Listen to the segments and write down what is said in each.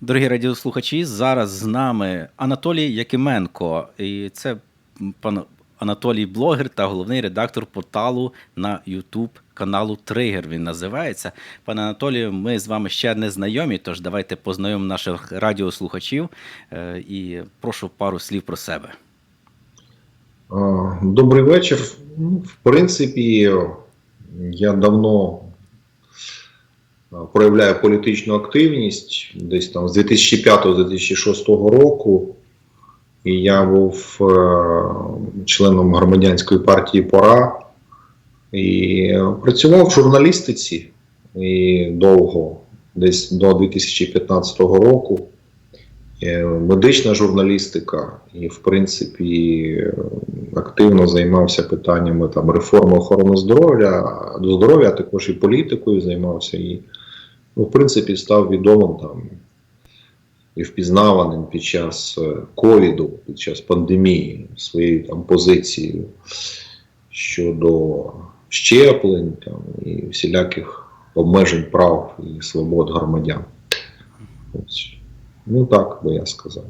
Дорогі радіослухачі, зараз з нами Анатолій Якименко. І це пан Анатолій блогер та головний редактор порталу на YouTube каналу Тригер. Він називається. Пане Анатолію, ми з вами ще не знайомі, тож давайте познайомимо наших радіослухачів Е, і прошу пару слів про себе. Добрий вечір. Ну, В принципі, я давно а, проявляю політичну активність десь там з 2005-2006 року. І я був е, членом громадянської партії Пора і працював в журналістиці і довго, десь до 2015 року. Е, Медична журналістика, і, в принципі, активно займався питаннями там реформи охорони здоров'я, здоров'я, а також і політикою займався. І, ну, в принципі, став відомим там і впізнаваним під час е, ковіду, під час пандемії своєю там позицією щодо щеплень там, і всіляких обмежень прав і свобод громадян. Ось. Ну так би я сказав.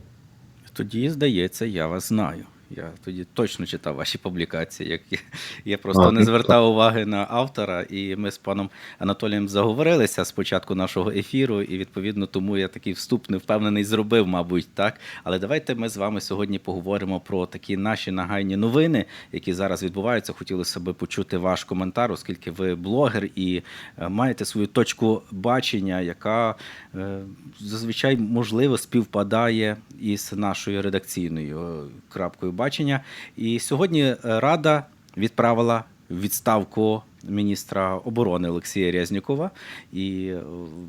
Тоді, здається, я вас знаю. Я тоді точно читав ваші публікації. Як я, я просто А, не ну, звертав уваги на автора, і ми з паном Анатолієм заговорилися з початку нашого ефіру, і відповідно тому я такий вступ не впевнений зробив, мабуть, так. Але давайте ми з вами сьогодні поговоримо про такі наші нагайні новини, які зараз відбуваються. Хотілося б почути ваш коментар, оскільки ви блогер і е, маєте свою точку бачення, яка е, зазвичай можливо співпадає із нашою редакційною е, крапкою бачення. І сьогодні е, Рада відправила відставку міністра оборони Олексія Резнікова, і е,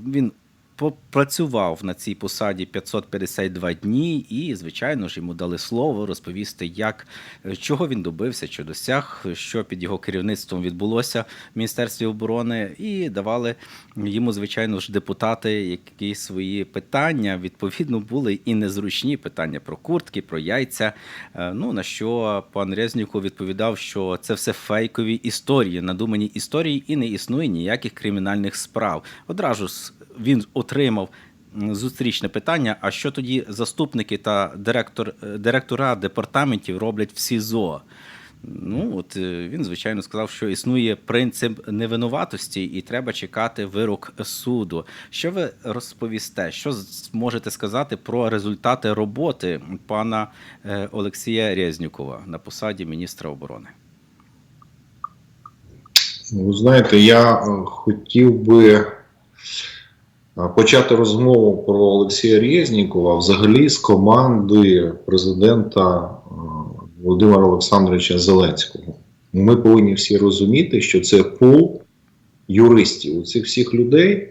він попрацював на цій посаді 552 дні, і, звичайно ж, йому дали слово розповісти, як е, чого він добився, що досяг, що під його керівництвом відбулося в Міністерстві оборони, і давали йому, звичайно ж, депутати якісь свої питання. Відповідно, були і незручні питання про куртки, про яйця. Е, Ну на що пан Резніков відповідав, що це все фейкові історії, надумані історії, і не існує ніяких кримінальних справ. Одразу він отримав зустрічне питання: а що тоді заступники та директор, е, директора департаментів роблять в СІЗО? Ну, от е, він, звичайно, сказав, що існує принцип невинуватості, і треба чекати вирок суду. Що ви розповісте? Що можете сказати про результати роботи пана е, Олексія Резнікова на посаді міністра оборони? Ви знаєте, я хотів би почати розмову про Олексія Резнікова взагалі з команди президента е, Володимира Олександровича Зеленського. Ми повинні всі розуміти, що це пул юристів. У цих всіх людей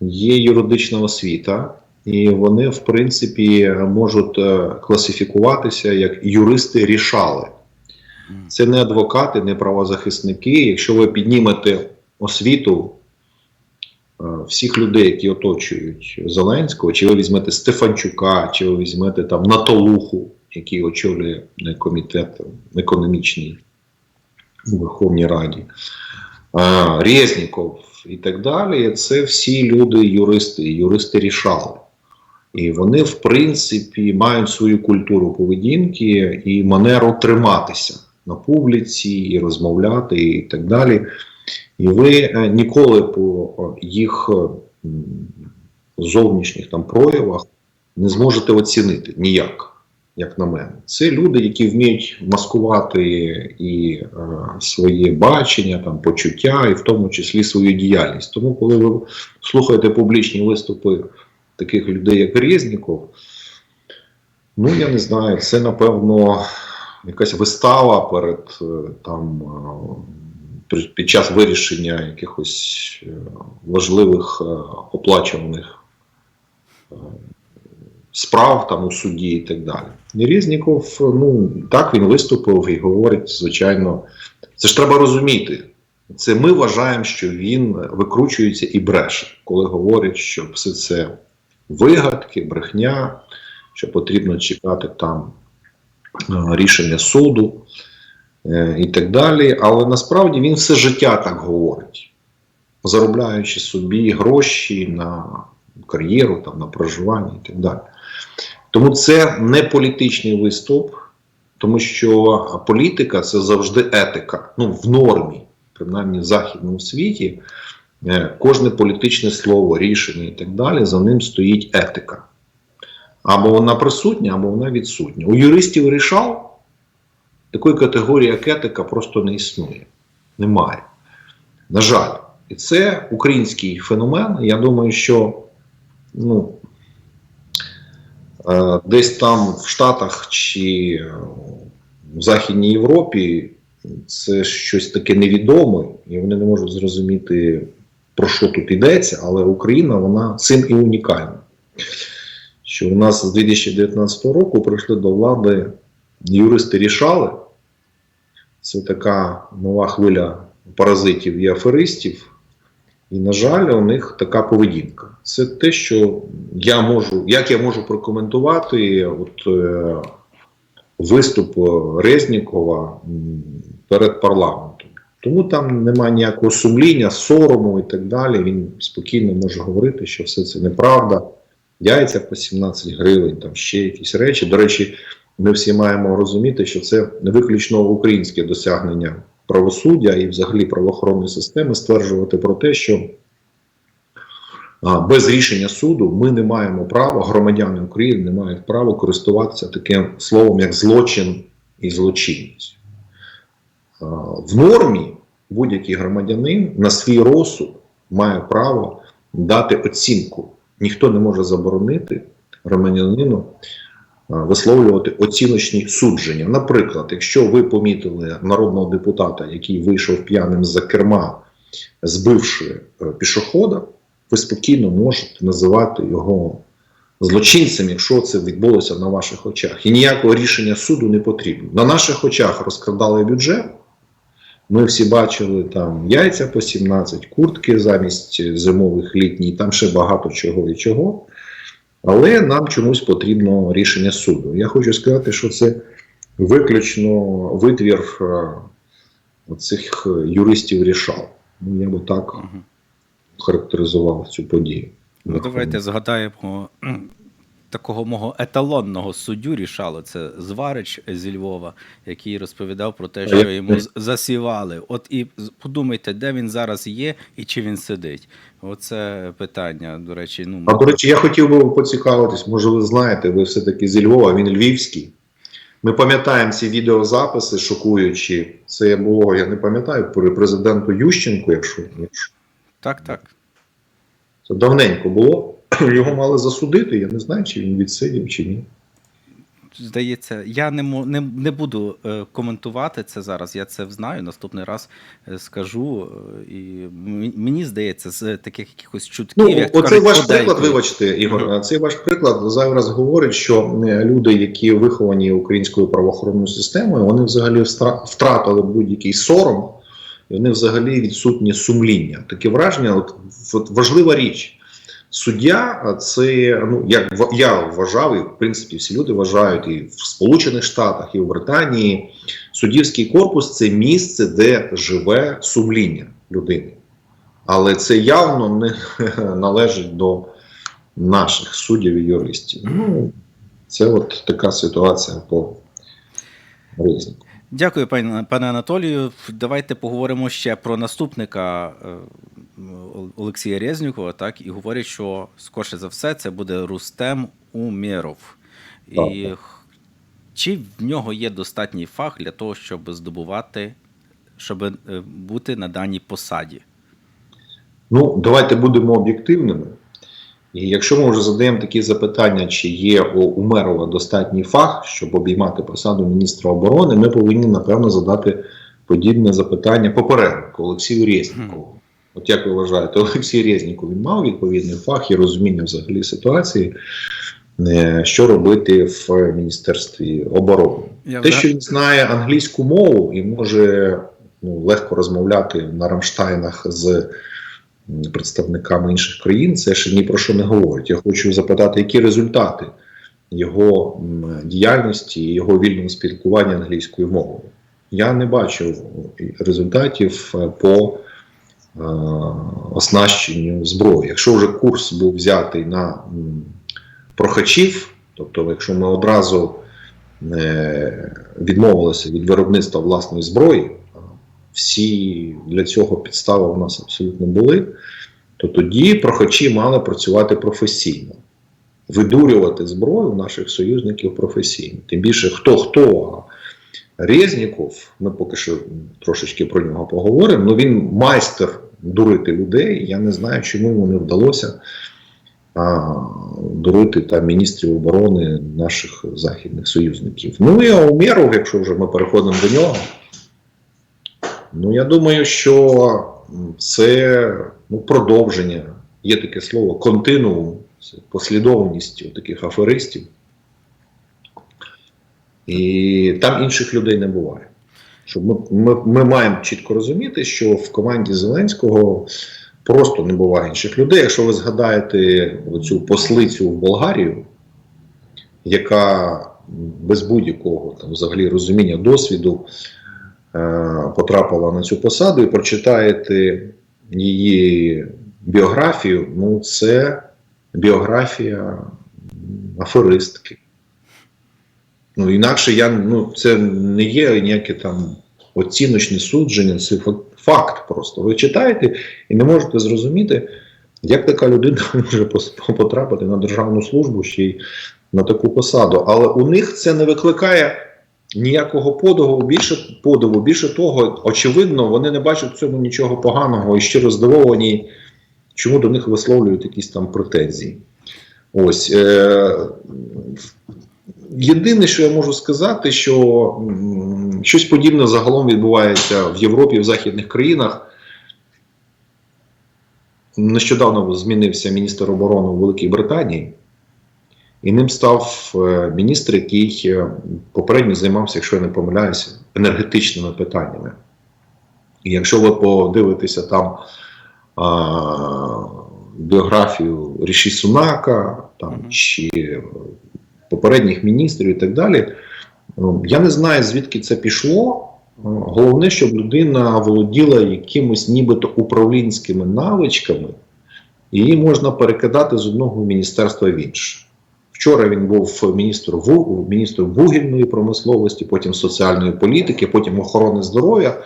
є юридична освіта, і вони, в принципі, можуть е, класифікуватися як юристи рішали. Це не адвокати, не правозахисники. Якщо ви піднімете освіту всіх людей, які оточують Зеленського, чи ви візьмете Стефанчука, чи ви візьмете там Натолуху, який очолює е, комітет економічний у Верховній Раді, е, Резніков і так далі, це всі люди юристи, юристи рішали. І вони, в принципі, мають свою культуру поведінки і манеру триматися на публіці, і розмовляти, і так далі. І ви е, ніколи по е, їх е, зовнішніх там проявах не зможете оцінити ніяк, як на мене. Це люди, які вміють маскувати і своє бачення, там, почуття, і в тому числі свою діяльність. Тому, коли ви слухаєте публічні виступи таких людей, як Резніков, ну я не знаю, це напевно якась вистава перед там під час вирішення якихось е, важливих е, оплачуваних е, справ там у суді і так далі. І Резніков, ну так він виступив і говорить, звичайно, це ж треба розуміти. Це ми вважаємо, що він викручується і бреше, коли говорить, що все це вигадки, брехня, що потрібно чекати там рішення суду і так далі. Але насправді він все життя так говорить, заробляючи собі гроші на кар'єру, там, на проживання і так далі. Тому це не політичний виступ, тому що політика це завжди етика. Ну, в нормі, принаймні в західному світі, е, кожне політичне слово, рішення і так далі, за ним стоїть етика. Або вона присутня, або вона відсутня. У юристів рішав такої категорії, як етика, просто не існує. Немає. На жаль. І це український феномен. Я думаю, що ну, е, десь там в Штатах чи е, в Західній Європі це щось таке невідоме, і вони не можуть зрозуміти, про що тут йдеться, але Україна вона цим і унікальна. Що у нас з 2019 року прийшли до влади юристи рішали. Це така нова хвиля паразитів і аферистів. І, на жаль, у них така поведінка. Це те, що я можу, як я можу прокоментувати от, е, виступ Резнікова перед парламентом. Тому там немає ніякого сумління, сорому і так далі. Він спокійно може говорити, що все це неправда. Яйця по 17 гривень, там ще якісь речі. До речі, ми всі маємо розуміти, що це не виключно українське досягнення правосуддя і взагалі правоохоронної системи стверджувати про те, що без рішення суду ми не маємо права, громадяни України не мають права користуватися таким словом, як злочин і злочинність. В нормі будь-який громадянин на свій розсуд має право дати оцінку. Ніхто не може заборонити громадянину висловлювати оціночні судження. Наприклад, якщо ви помітили народного депутата, який вийшов п'яним за керма, збивши е, пішохода, ви спокійно можете називати його злочинцем, якщо це відбулося на ваших очах. І ніякого рішення суду не потрібно. На наших очах розкрадали бюджет. Ми всі бачили там яйця по 17, куртки замість зимових літніх, там ще багато чого і чого. Але нам чомусь потрібно рішення суду. Я хочу сказати, що це виключно витвір е, цих юристів рішав. Ну, я би так характеризував цю подію. Ну, давайте згадаємо такого мого еталонного суддю рішало. Це Зварич зі Львова, який розповідав про те, що йому засівали. От і подумайте, де він зараз є і чи він сидить. Оце питання, до речі, ну А до речі, я хотів би поцікавитись, може, ви знаєте, ви все-таки зі Львова, він львівський. Ми пам'ятаємо ці відеозаписи шокуючі. Це було, я не пам'ятаю, при президенту Ющенку, якщо, якщо так, так. це давненько було. Його мали засудити. Я не знаю, чи він відсидів, чи ні. Здається, я не не, не буду е, коментувати це зараз. Я це знаю. Наступний раз е, скажу. е, І мені здається, з таких якихось чутків, Ну, як оцей кажуть, ваш подейкують. приклад, вибачте, Ігор, Мгм. цей ваш приклад зайвий раз говорить, що люди, які виховані українською правоохоронною системою, вони взагалі втратили будь-який сором, і вони взагалі відсутні сумління. Таке враження, от важлива річ. Суддя, це ну як я вважав, і в принципі всі люди вважають і в Сполучених Штатах, і в Британії. Суддівський корпус це місце, де живе сумління людини. Але це явно не належить до наших суддів і юристів. Ну, це от така ситуація по різнику. Дякую, пане, пане Анатолію. Давайте поговоримо ще про наступника е, Олексія Резнікова. Так, і говорять, що скорше за все це буде Рустем Умєров. І чи в нього є достатній фах для того, щоб здобувати, щоб е, бути на даній посаді? Ну, давайте будемо об'єктивними. І якщо ми вже задаємо такі запитання, чи є у Умерова достатній фах, щоб обіймати посаду міністра оборони, ми повинні, напевно, задати подібне запитання попереднику Олексію Резнікову. От як ви вважаєте, Олексій Резніков він мав відповідний фах і розуміння взагалі ситуації, е, що робити в Міністерстві оборони? Я Те, що він знає англійську мову і може ну, легко розмовляти на Рамштайнах з представниками інших країн, це ще ні про що не говорить. Я хочу запитати, які результати його діяльності і його вільного спілкування англійською мовою. Я не бачив результатів е, по оснащенню зброї. Якщо вже курс був взятий на прохачів, тобто, якщо ми одразу е, відмовилися від виробництва власної зброї, всі для цього підстави у нас абсолютно були, то тоді прохачі мали працювати професійно, видурювати зброю наших союзників професійно. Тим більше хто хто. Резніков, ми поки що трошечки про нього поговоримо. Ну він майстер дурити людей. Я не знаю, чому йому не вдалося а, дурити там міністрів оборони наших західних союзників. Ну і Аумєров, якщо вже ми переходимо до нього. Ну я думаю, що це ну, продовження. Є таке слово континуум, послідовність таких аферистів. І там інших людей не буває. Щоб ми, ми, ми маємо чітко розуміти, що в команді Зеленського просто не буває інших людей. Якщо ви згадаєте цю послицю в Болгарію, яка без будь-якого там взагалі розуміння досвіду е, потрапила на цю посаду, і прочитаєте її біографію, ну це біографія аферистки. Ну, інакше я, ну, це не є ніяке там оціночне судження, це факт просто. Ви читаєте і не можете зрозуміти, як така людина може потрапити на державну службу ще й на таку посаду. Але у них це не викликає ніякого подиву, більше подиву, більше того, очевидно, вони не бачать в цьому нічого поганого і щиро здивовані, чому до них висловлюють якісь там претензії. Ось. Е- Єдине, що я можу сказати, що щось подібне загалом відбувається в Європі, в західних країнах. Нещодавно змінився міністр оборони у Великій Британії, і ним став е, міністр, який е, попередньо займався, якщо я не помиляюся, енергетичними питаннями. І якщо ви подивитеся там а, біографію Ріші Сунака, там, чи попередніх міністрів і так далі. Ну, Я не знаю, звідки це пішло. Е, Головне, щоб людина володіла якимось нібито управлінськими навичками, її можна перекидати з одного міністерства в інше. Вчора він був міністр, ву- міністром вугільної промисловості, потім соціальної політики, потім охорони здоров'я.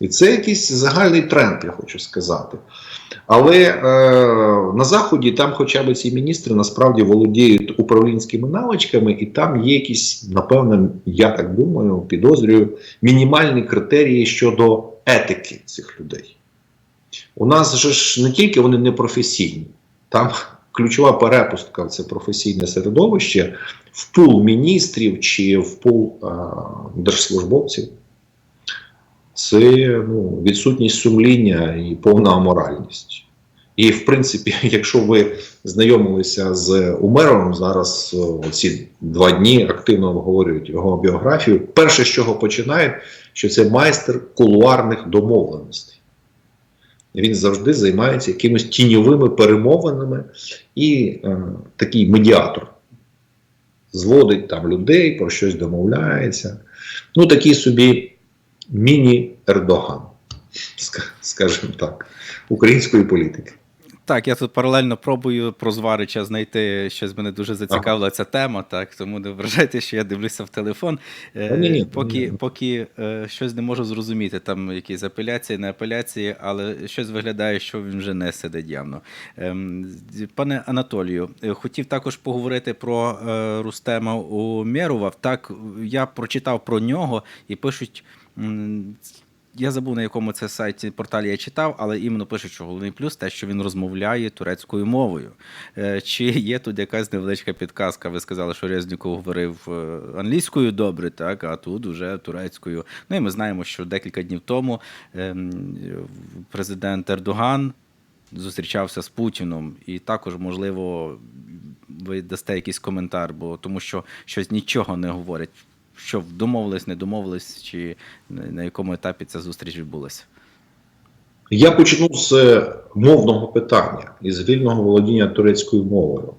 І це якийсь загальний тренд, я хочу сказати. Але е, на Заході там хоча б ці міністри насправді володіють управлінськими навичками, і там є якісь, напевно, я так думаю, підозрюю, мінімальні критерії щодо етики цих людей. У нас же ж не тільки вони не професійні, там ключова перепустка це професійне середовище в пул міністрів чи в пул е, держслужбовців. Це ну, відсутність сумління і повна аморальність. І, в принципі, якщо ви знайомилися з Умеровим, зараз ці два дні активно обговорюють його біографію. Перше, з чого починають, що це майстер кулуарних домовленостей. Він завжди займається якимись тіньовими перемовинами і е, такий медіатор. Зводить там людей, про щось домовляється. Ну, такий собі міні-Ердоган, скажімо так, української політики. Так, я тут паралельно пробую про Зварича знайти щось мене дуже зацікавила ця тема, так тому не вважайте, що я дивлюся в телефон. Е, ні-ні, поки ні-ні. поки е, щось не можу зрозуміти, там якісь апеляції, не апеляції, але щось виглядає, що він вже не сидить явно. З- Пане Анатолію, е, хотів також поговорити про е, Рустема Умєрова. Так, я прочитав про нього і пишуть. Я забув на якому це сайті порталі я читав, але іменно пишуть, що головний плюс те, що він розмовляє турецькою мовою. Е, Чи є тут якась невеличка підказка? Ви сказали, що Резніков говорив е, англійською добре, так, а тут вже турецькою. Ну і ми знаємо, що декілька днів тому ем, президент Ердоган зустрічався з Путіном, і також, можливо, ви дасте якийсь коментар, бо тому що щось нічого не говорять. Що домовились, не домовились, чи на якому етапі ця зустріч відбулася? Я почну з е, мовного питання і з вільного володіння турецькою мовою.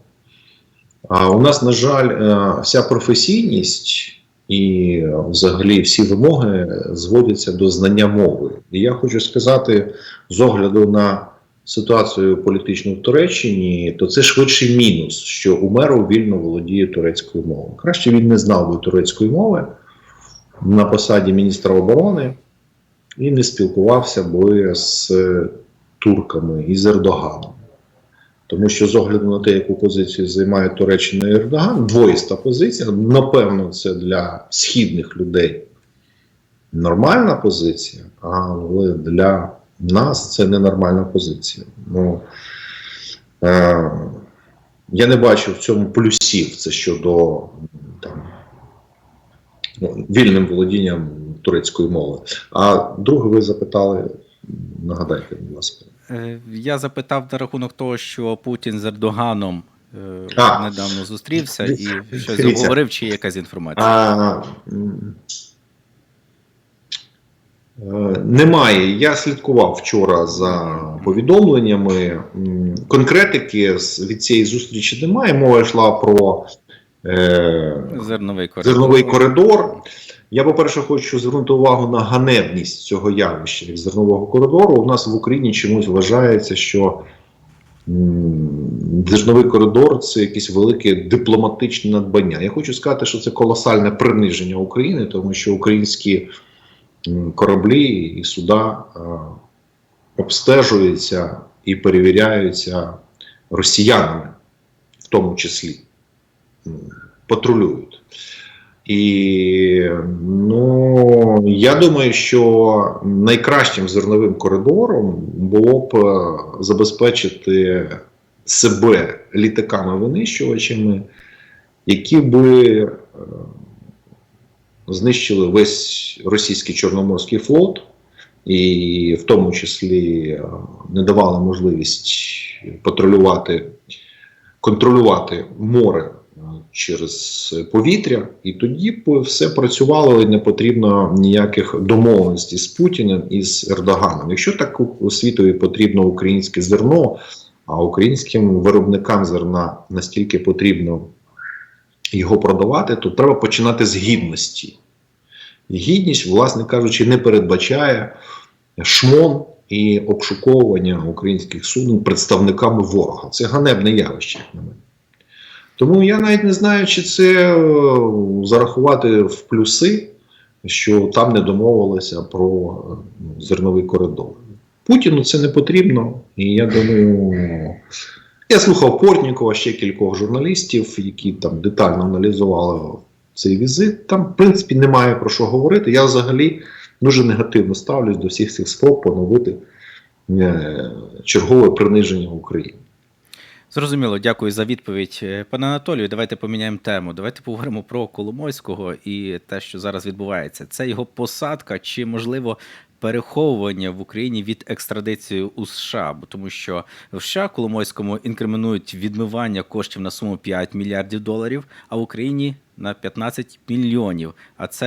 А у нас, на жаль, е, вся професійність і е, взагалі всі вимоги зводяться до знання мови. І я хочу сказати, з огляду на ситуацію політичну в Туреччині, то це швидший мінус, що Умеров вільно володіє турецькою мовою. Краще він не знав би турецької мови на посаді міністра оборони і не спілкувався би з турками і з Ердоганом. Тому що з огляду на те, яку позицію займає Туреччина і Ердоган, двоїста позиція, напевно, це для східних людей нормальна позиція, але для нас це ненормальна позиція. Ну, е, я не бачу в цьому плюсів, це щодо там, ну, вільним володінням турецької мови. А друге, ви запитали, нагадайте, будь ласка. Е, Я запитав на рахунок того, що Путін з Ердоганом е, А. недавно зустрівся і щось говорив, чи є якась інформація. А, немає. Я слідкував вчора за повідомленнями. Конкретики від цієї зустрічі немає. Мова йшла про е, Зерновий коридор. зерновий коридор. Я, по-перше, хочу звернути увагу на ганебність цього явища як зернового коридору. У нас в Україні чомусь вважається, що зерновий коридор це якесь велике дипломатичне надбання. Я хочу сказати, що це колосальне приниження України, тому що українські кораблі і суда е, обстежуються і перевіряються росіянами, в тому числі патрулюють. І ну, я думаю, що найкращим зерновим коридором було б е, забезпечити себе літаками-винищувачами, які би е, знищили весь російський Чорноморський флот, і в тому числі е, не давали можливість патрулювати, контролювати море е, через повітря, і тоді все працювало і не потрібно ніяких домовленостей з Путіним і з Ердоганом. Якщо так світові потрібно українське зерно, а українським виробникам зерна настільки потрібно його продавати, то треба починати з гідності. Гідність, власне кажучи, не передбачає шмон і обшуковування українських суден представниками ворога. Це ганебне явище, як на мене. Тому я навіть не знаю, чи це е, зарахувати в плюси, що там не домовилися про е, ну, зерновий коридор. Путіну це не потрібно, і я думаю. Я слухав Портнікова, ще кількох журналістів, які там детально аналізували цей візит. Там, в принципі, немає про що говорити. Я взагалі дуже негативно ставлюсь до всіх цих спроб поновити е, чергове приниження України. Зрозуміло, дякую за відповідь. Е, Пане Анатолію, давайте поміняємо тему. Давайте поговоримо про Коломойського і те, що зараз відбувається. Це його посадка чи можливо переховування в Україні від екстрадиції у США, бо тому що в США Коломойському інкримінують відмивання коштів на суму 5 мільярдів доларів, а в Україні на 15 мільйонів. А це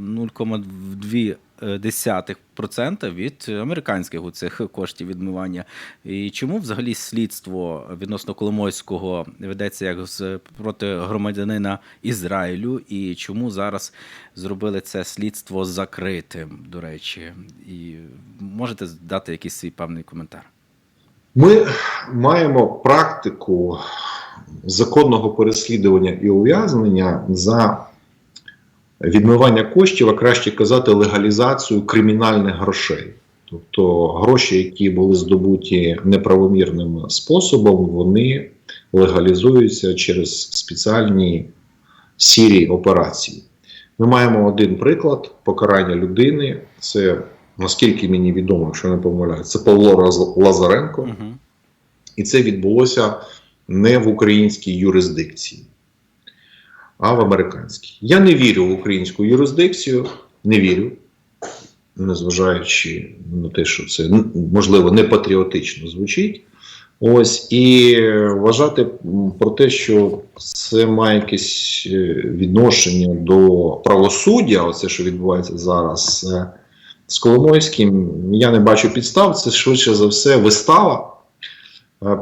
0,2 0,2% від американських у цих коштів відмивання. І чому взагалі слідство відносно Коломойського ведеться як з проти громадянина Ізраїлю, і чому зараз зробили це слідство закритим, до речі? І можете дати якийсь свій певний коментар? Ми маємо практику законного переслідування і ув'язнення за відмивання коштів, а краще казати, легалізацію кримінальних грошей. Тобто гроші, які були здобуті неправомірним способом, вони легалізуються через спеціальні сірі операції. Ми маємо один приклад покарання людини. Це, наскільки мені відомо, якщо не помиляюсь, це Павло Лазаренко. Угу. І це відбулося не в українській юрисдикції, а в американській. Я не вірю в українську юрисдикцію, не вірю, незважаючи на те, що це можливо не патріотично звучить. Ось і вважати про те, що це має якесь е, відношення до правосуддя, оце що відбувається зараз е, з Коломойським, я не бачу підстав. Це швидше за все вистава.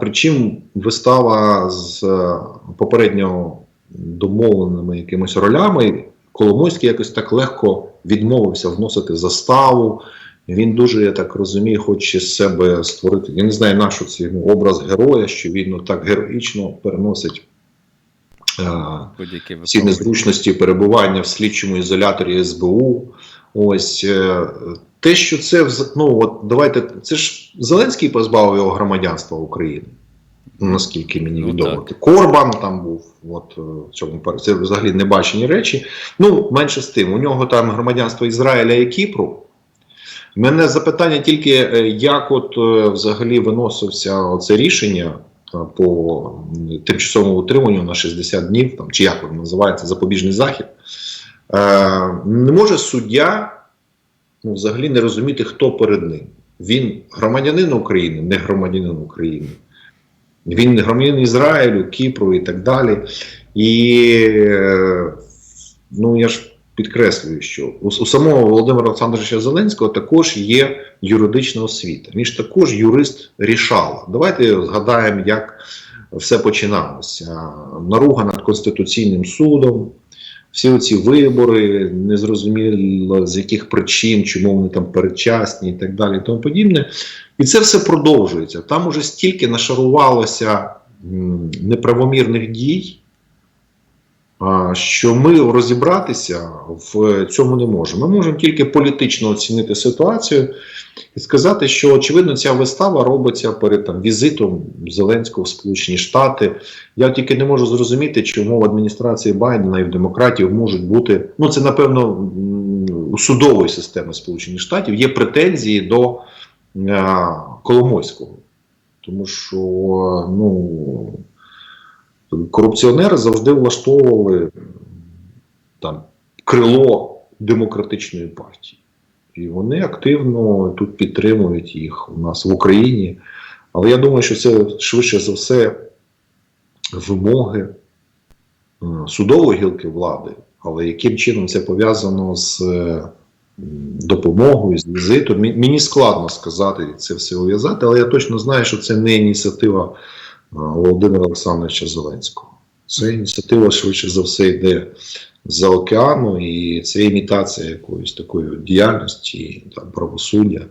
Причому вистава з е, попередньо домовленими якимись ролями, Коломойський якось так легко відмовився вносити заставу. Він дуже, я так розумію, хоче з себе створити. Я не знаю, на що це йому образ героя, що він ну, так героїчно переносить е, всі незручності перебування в слідчому ізоляторі СБУ. Ось е, те, що це ну от давайте, це ж Зеленський позбавив його громадянства України. Наскільки мені Ну, відомо, так. Корбан там був, от е, в цьому це взагалі небачені речі. Ну, менше з тим, у нього там громадянство Ізраїля і Кіпру. У мене запитання тільки, е, як от е, взагалі виносився це рішення по тимчасовому утриманню на 60 днів, там, чи як воно називається, запобіжний захід. Е, не може суддя ну, взагалі не розуміти, хто перед ним. Він громадянин України, не громадянин України. Він громадянин Ізраїлю, Кіпру і так далі. І е, ну я ж підкреслюю, що у, у самого Володимира Олександровича Зеленського також є юридична освіта. Він ж також юрист рішала. Давайте згадаємо, як все починалося. Наруга над Конституційним судом. Всі ці вибори, незрозуміло з яких причин, чому вони там передчасні і так далі, і тому подібне. І це все продовжується. Там уже стільки нашарувалося неправомірних дій, що ми розібратися в цьому не можемо. Ми можемо тільки політично оцінити ситуацію і сказати, що очевидно ця вистава робиться перед там, візитом Зеленського в Сполучені Штати. Я тільки не можу зрозуміти, чому в адміністрації Байдена і в демократів можуть бути. Ну, це напевно у судової системи Сполучених Штатів є претензії до е, Коломойського. Тому що ну, корупціонери завжди влаштовували там крило демократичної партії. І вони активно тут підтримують їх у нас в Україні. Але я думаю, що це швидше за все вимоги е, судової гілки влади. Але яким чином це пов'язано з е, допомогою, з візитом, мені складно сказати це все ув'язати, але я точно знаю, що це не ініціатива Володимира Олександровича Зеленського. Це ініціатива швидше за все йде з-за океану, і це імітація якоїсь такої діяльності, там, правосуддя.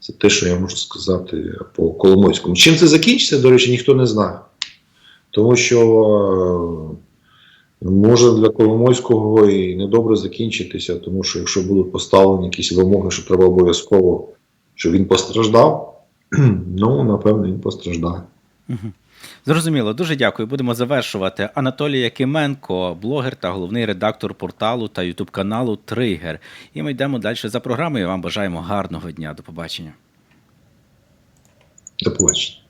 Це те, що я можу сказати по Коломойському. Чим це закінчиться, до речі, ніхто не знає. Тому що е, може для Коломойського і недобре закінчитися, тому що якщо будуть поставлені якісь вимоги, що треба обов'язково, щоб він постраждав, ну, напевно, він постраждає. Зрозуміло, дуже дякую. Будемо завершувати. Анатолій Якименко, блогер та головний редактор порталу та ютуб каналу Тригер. І ми йдемо далі за програмою. Вам бажаємо гарного дня. До побачення. До побачення.